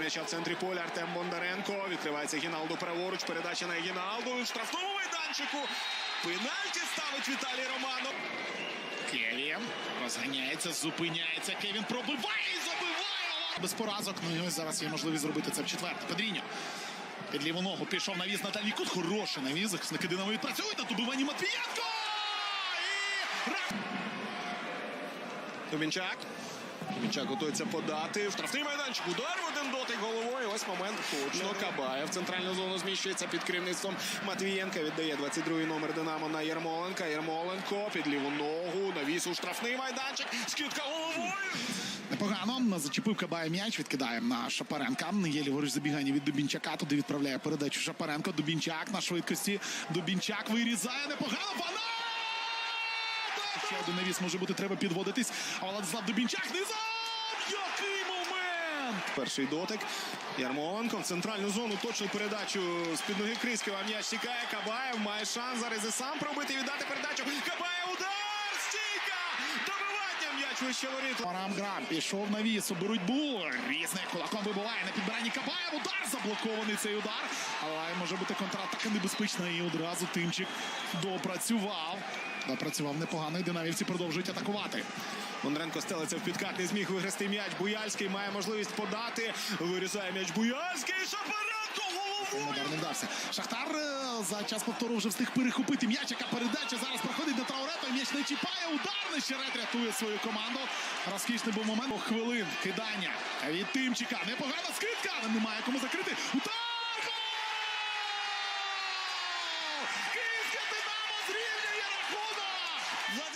м'яча в центрі поля Артем Бондаренко. Відкривається Гіналду праворуч. Передача на Гіналду. Штрафному майданчику. Пенальті ставить Віталій Романов. Кевін розганяється, зупиняється. Кевін пробиває і забиває. Без поразок. Ну і зараз є можливість зробити це в четверте. Педріньо. Під ліву ногу пішов навіз Наталій Кут. Хороший навіз. Захисники Динамо відпрацюють на добиванні Матвієнко. І... Ра- Дубінчак готується подати. Штрафний майданчик. Удар в один дотик головою. Ось момент точно. Кабаєв. Центральну зону зміщується під керівництвом Матвієнка. Віддає 22-й номер Динамо на Єрмоленка. Єрмоленко під ліву ногу. Навіс у штрафний майданчик. Скидка головою. Непогано. Зачепив Кабає м'яч, відкидає на Шапаренка. Є ліворуч забігання від Дубінчака. Туди відправляє передачу Шапаренко. Дубінчак на швидкості. Дубінчак вирізає непогано. Вона! Ще навіс може бути, треба підводитись. А Владислав Дубінчак низом! Який момент! Перший дотик. Ярмоленко в центральну зону точну передачу з під ноги Криськова. М'яч тікає. Кабаєв має шанс зараз і сам пробити. Віддати передачу. Кабаєв удар! Стійка! Добивання м'яч вище воріт. Арам Грам пішов на віс у боротьбу. Різник кулаком вибиває на підбиранні Кабаєв. Удар заблокований цей удар. Але може бути контратака небезпечна. І одразу тимчик допрацював. Допрацював непогано. І динамівці продовжують атакувати. Бондаренко стелиться в підкат, не зміг виграти м'яч. Буяльський має можливість подати. Вирізає м'яч Буяльський. Шапаренко головою. Не вдався. Шахтар е, за час повтору вже встиг перехопити м'яч. Яка передача зараз проходить на Трауре. Той м'яч не чіпає. Удар Нещерет рятує свою команду. Розкішний був момент. Хвилин кидання від Тимчика. Непогана скидка. але Немає кому закрити. Удар! зрівнює рахунок!